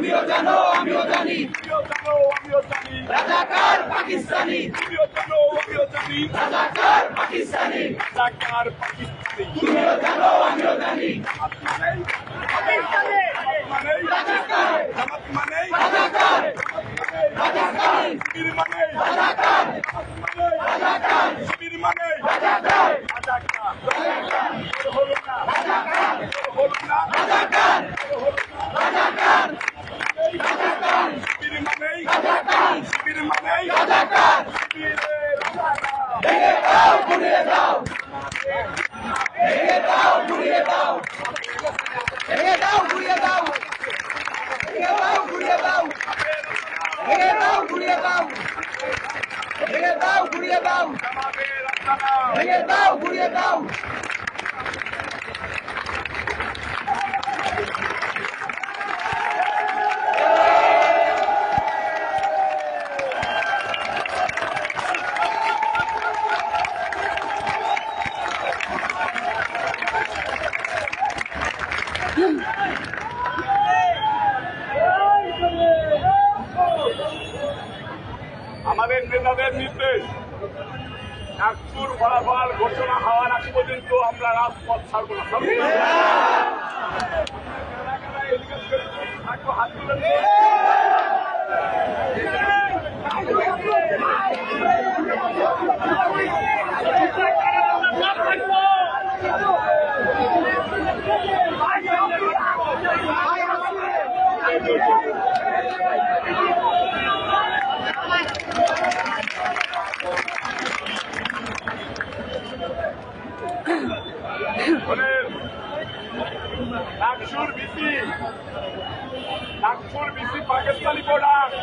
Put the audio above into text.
তুমিও জানো আমিও জানি। তুমিও জানো আমিও জানি। রাজাকার পাকিস্তানি। তুমিও জানো আমিও জানি। রাজাকার পাকিস্তানি। রাজাকার পাকিস্তানি। তুমিও জানো আমিও জানি। জামাত মানেই রাজাকার। জামাত মানেই রাজাকার। রাজাকার। শিবির মানেই রাজাকার। রাজাকার। শিবির মানেই রাজাকার। রাজাকার। রাজাকার। রাজাকার। রাজাকার। রাজাকার। Guria Bal! Guria Bal! নেতাদের নির্দেশ। নাগপুর ফলাফল ঘোষণা হওয়ার আগ পর্যন্ত আমরা রাজপথ ছাড়বো না। না। কারা Nagpur BC Nagpur BC Pakistani product